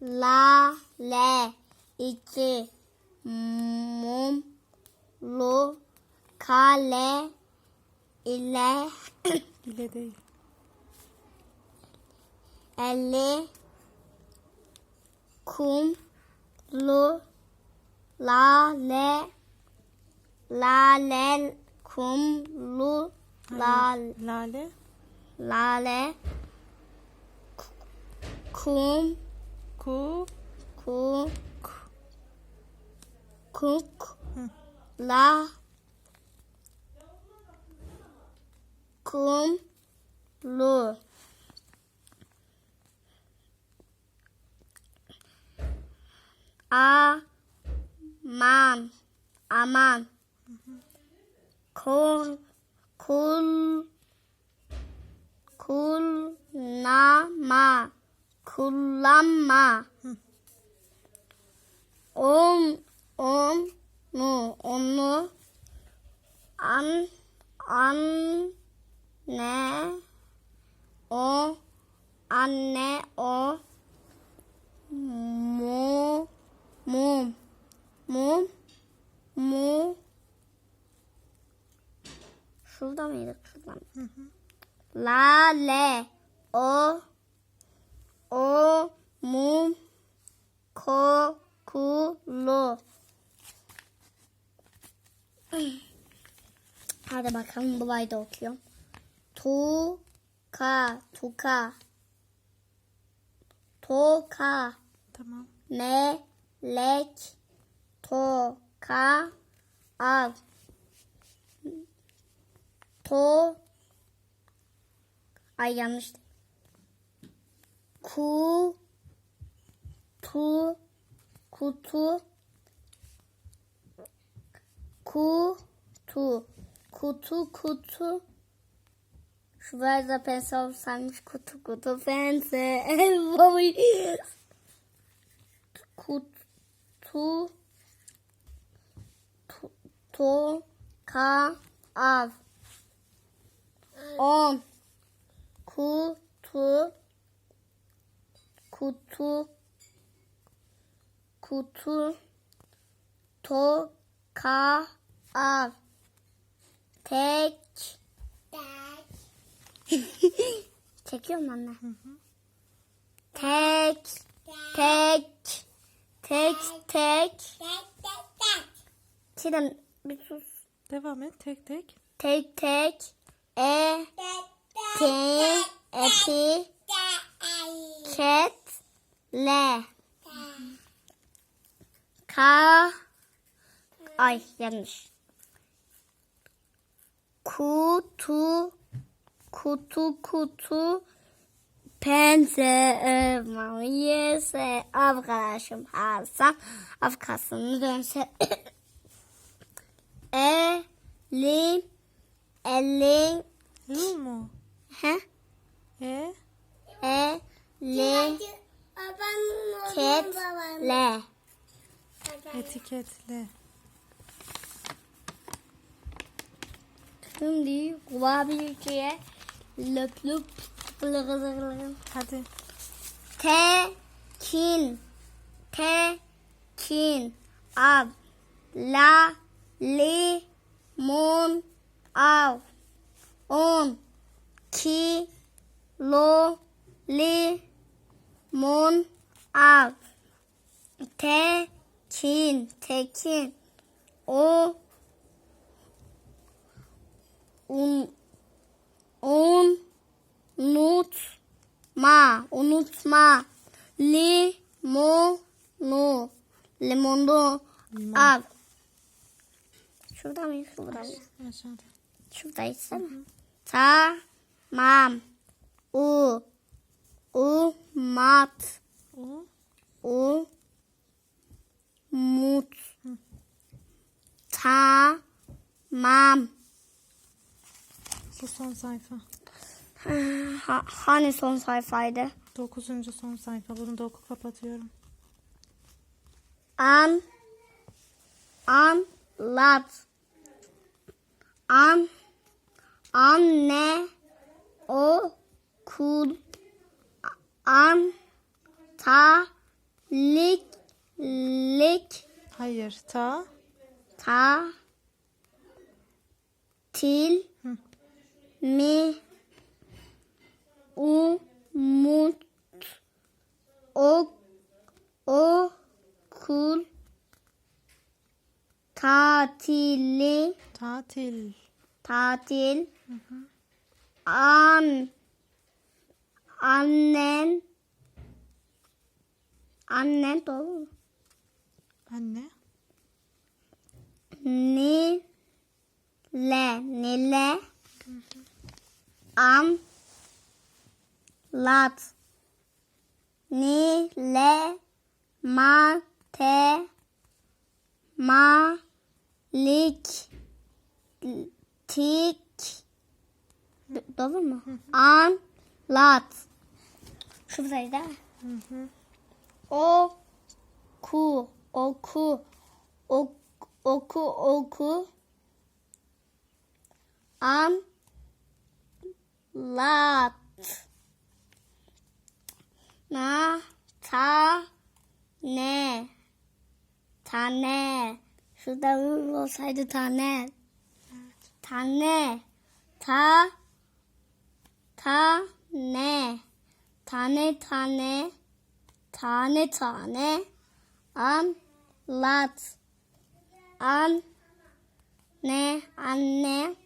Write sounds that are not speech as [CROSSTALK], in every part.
lale, iki, mum, lu, kale, ile, İle değil. elli, kum, lu, lale, lale, kum, lu, lale, Lale. lale, kum, Ku. ku, kuk, Hı. la, kum, lu. Aman, aman. Kul, kul, kullanma. On, on, nu, onu, an, an, ne, o, anne, o, mu, mum, mum, mu, şurada mıydı? Şurada mı? Lale, o, o, mum, kokulu. Hadi bakalım burayı da okuyorum. Tuka, tuka. Toka, Tamam. melek, toka, av. To, ay yanlış. Ku, tu, kutu, kutu, kutu, kutu. Da pensel sanmış kutu kutu pensel. [LAUGHS] kutu, tu, to, ka, av. On, kutu, kutu, kutu, to, ka, av. Tek. [LAUGHS] Çekiyorum anne. Tek, tek, tek, tek. Çiğdem bir sus. Devam et tek tek. Tek, tek. E, te, eti, ket, le. Ka, ay yanlış. Kutu, kutu, kutu, pense, mayese, arkadaşım Hasan, Afkasını dönse. [COUGHS] Elim, Yıl mu? He, E. elin, ket, le. Etiketle. Şimdi kurabileciye löp löp. Hadi. Tekin, tekin, ab, la, li, mun, av, on, ki, lo, li, mun, av, tekin, tekin, o, un, un, unutma, unutma. Limonu, limonu al. Şurada mı? Şurada mı? Aşağıda. Şuradayız değil mi? Tamam. U, umat, O. u, mut. Tamam. Bu son sayfa. Ha, hani son sayfaydı? Dokuzuncu son sayfa. Bunu da oku kapatıyorum. An anlat an anne okul an ta lik lik Hayır. Ta. ta til Hı. mi umut ok okul tatili Tatil. tatil an. Annen. Annen doğru. Mu? Anne. Nile. Nile. Am Lat. Nile. Mate. Malik. Tik. Do- Doğru mu? An Lat. Şuradaydı değil mi? Hı hı. Oku Oku ok, Oku Oku. Anlat Na Ta Ne. Tane. Şurada olsaydı tane. Tane. Ta Ta Ne Tane tane. Tane tane. Anlat. An Ne Anne.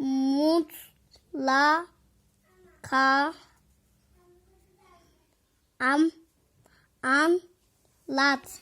Mutla Ka Am Anlat